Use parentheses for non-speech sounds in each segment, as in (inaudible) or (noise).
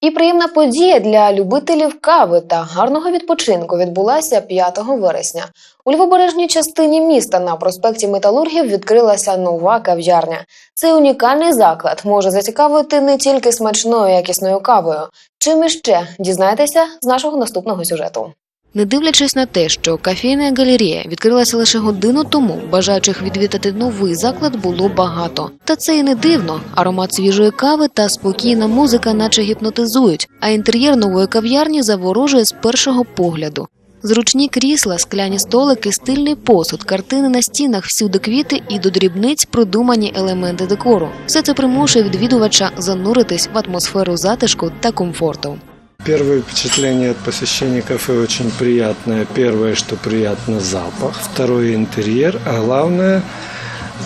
І приємна подія для любителів кави та гарного відпочинку відбулася 5 вересня. У лівобережній частині міста на проспекті Металургів відкрилася нова кав'ярня. Цей унікальний заклад може зацікавити не тільки смачною якісною кавою. Чим іще дізнайтеся з нашого наступного сюжету. Не дивлячись на те, що кафейна галерея відкрилася лише годину тому, бажаючих відвідати новий заклад було багато. Та це і не дивно. Аромат свіжої кави та спокійна музика, наче гіпнотизують, а інтер'єр нової кав'ярні заворожує з першого погляду. Зручні крісла, скляні столики, стильний посуд, картини на стінах, всюди квіти і до дрібниць продумані елементи декору. Все це примушує відвідувача зануритись в атмосферу затишку та комфорту. Первое впечатление от посещения кафе очень приятное. Первое, что приятно запах. Второе интерьер. А главное,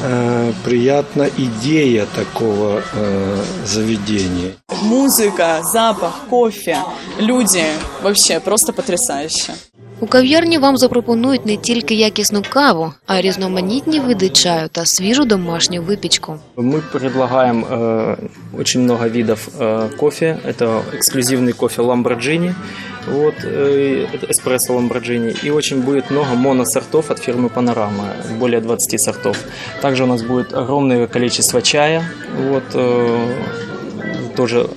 э, приятна идея такого э, заведения. Музыка, запах, кофе, люди. Вообще просто потрясающе. У кав'ярні вам запропонують не тільки якісну каву, а й різноманітні види чаю та свіжу домашню випічку. Мы предлагаем э, очень много видов э, кофе. Это эксклюзивный кофе Lamborghini, вот, э, это эспрессо Lamborghini. И очень будет много моносортов от фирмы Панорама, более 20 сортов. Также у нас будет огромное количество чая, вот, э, тоже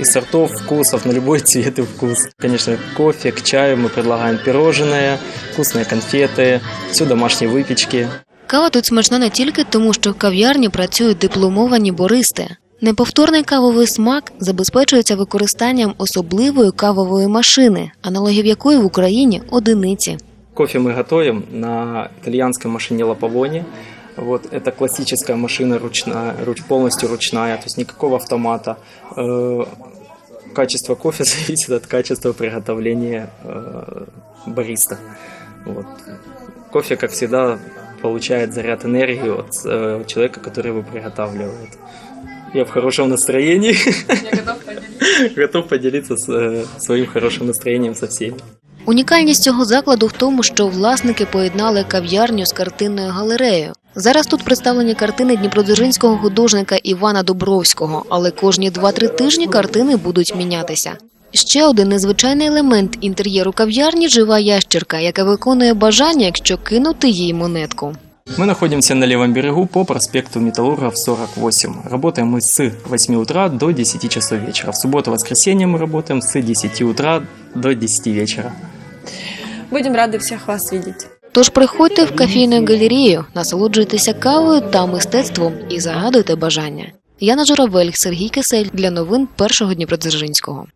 из сортов, вкусов, на любой (laughs) цвет и вкус. Конечно, кофе, к чаю мы предлагаем пирожные, вкусные конфеты, все домашние выпечки. Кава тут смачна не тільки тому, що в кав'ярні працюють дипломовані бористи. Неповторний кавовий смак забезпечується використанням особливої кавової машини, аналогів якої в Україні одиниці. Кофе мы готовим на итальянской машине Лаповоне. Вот, это классическая машина ручная, руч, полностью ручная, то есть никакого автомата. Э, качество кофе (laughs) зависит от качества приготовления э, бариста. Вот. Кофе, как всегда, получает заряд энергии от э, человека, который его приготавливает. Я в хорошем настроении. (laughs) готов поделиться с, э, своим хорошим настроением со всеми. Унікальність цього закладу в тому, що власники поєднали кав'ярню з картинною галереєю. Зараз тут представлені картини дніпродзержинського художника Івана Добровського, але кожні 2-3 тижні картини будуть мінятися. Ще один незвичайний елемент інтер'єру кав'ярні жива ящерка, яка виконує бажання, якщо кинути їй монетку. Мы находимся на левом берегу по проспекту Металлургов 48. Работаем мы с 8 утра до 10 часов вечера. В субботу-воскресенье мы работаем с 10 утра до 10 вечера. Будем рады всех вас видеть. Тож приходьте в кафійну галерею, насолоджуйтеся кавою та мистецтвом і загадуйте бажання. Яна Журавель, Сергій Кисель для новин першого Дніпродзержинського.